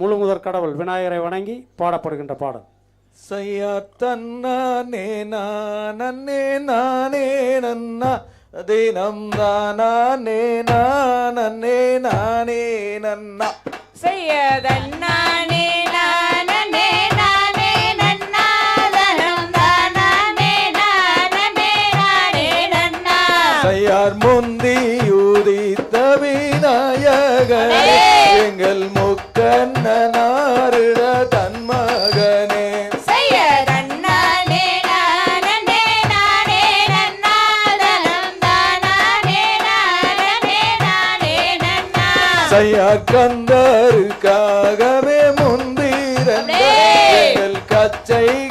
முழுமுதற் கடவுள் விநாயகரை வணங்கி பாடப்படுகின்ற பாடல். சையா தன்னே நானே நானே நன்னா தினம் தானே நானே நானே நன்னா. செய்யதன்னா take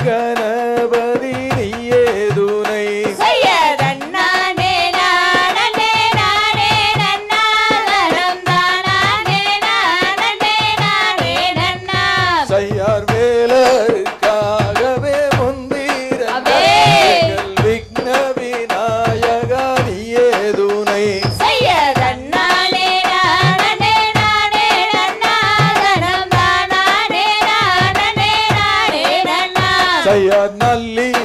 سيدنا اللي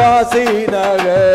காசி நகர்.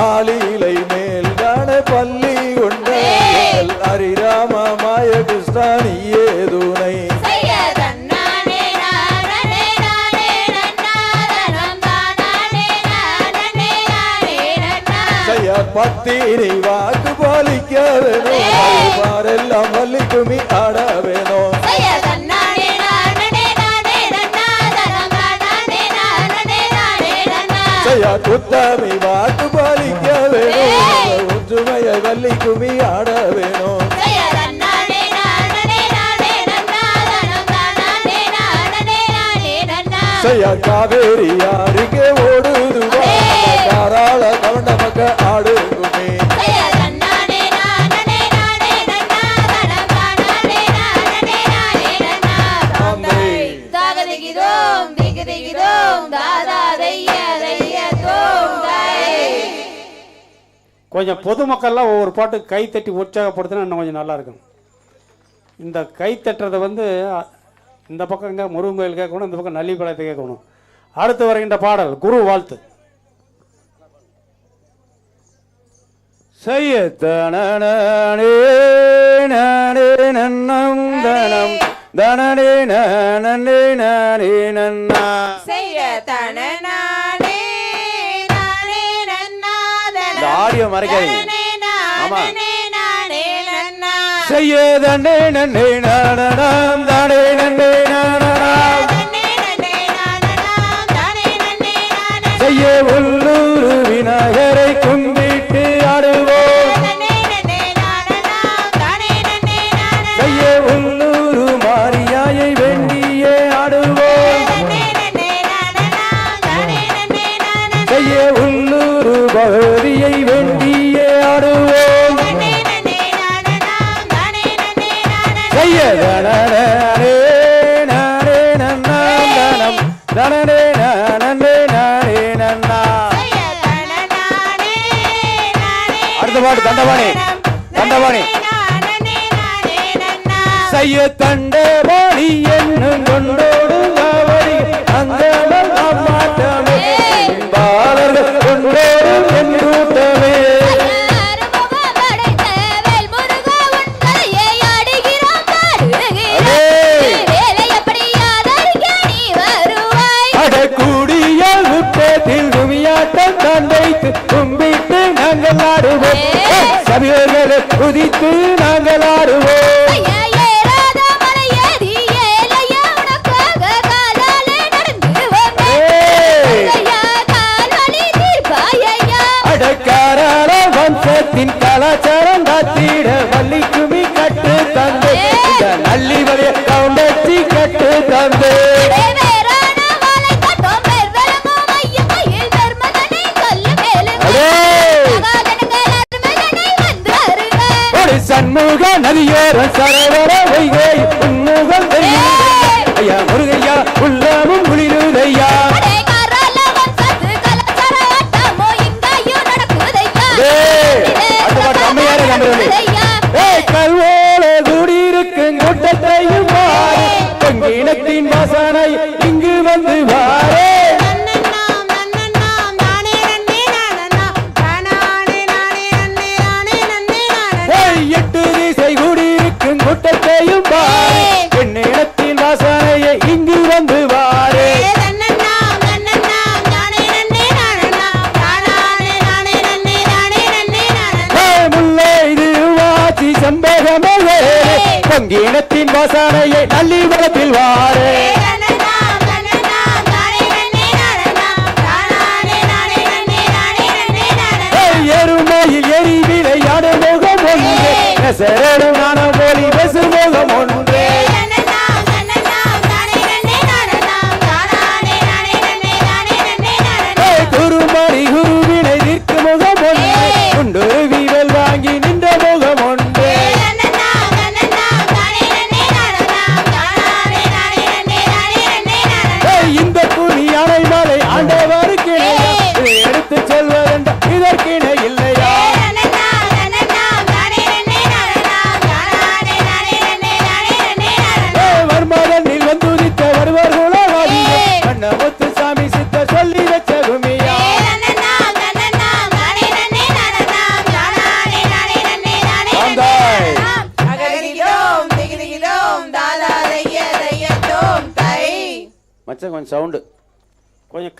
ஆளிலை மேல் தான பள்ளி உண்டு ஹரிராம மாய கிருஷ்ணானியே துணை பத்திரை வாக்கு பாலிக்க வேணும் பாரெல்லாம் வள்ளிக்குமி ஆட வேணும் வள்ளி குவி ஆட வேணும். செய்யா காவேரி யாருக்கே ஓடு கொஞ்சம் பொதுமக்கள்லாம் ஒவ்வொரு பாட்டு கை தட்டி உற்சாகப்படுத்தினா இன்னும் கொஞ்சம் நல்லாயிருக்கும். இந்த கை தட்டுறதை வந்து இந்த பக்கம் இங்கே முருகன் கோயில் கேட்கணும் இந்த பக்கம் நல்லிப்பாளையத்தை கேட்கணும். அடுத்து வருகின்ற பாடல் குரு வாழ்த்து. செய்யத்தனே நானே நன்னம் தனம். தனனே நானே நானே நன்னா. செய்யத்தன ஆடியோ மறைக்காதீங்க. ஆமா. செய்ய தண்டே நண்டே நாடனம் தண்டபாணி தண்டபாணி. செய்ய தண்டபாணி என்னும் கொண்டோடு சபையோர்களை குதித்து நாங்கள் ஆடுவோம்! அடக்காரால வம்சத்தின் கலாச்சாரம் காத்திட வள்ளி குமி கட்டு தந்து நல்லி வலைய கவுண்டச்சி கட்டு தந்து நதியேற சரவர வாசனையை நல்லி வளத்தில் வாரே. எருமையில் எரி விளையாடு முகம் ஒன்று சரணம் நான ஆண்டவருக்கு எடுத்து செல்வதென்ற இதற்கிணை இல்லையா ஏய் வர்மதனில் வந்து உதித்த வருவர் குலவாதி அண்ணமுத்து சாமி சித்த சொல்லி வச்ச வந்தாய். மச்சான் கொஞ்சம் சவுண்டு கொஞ்சம்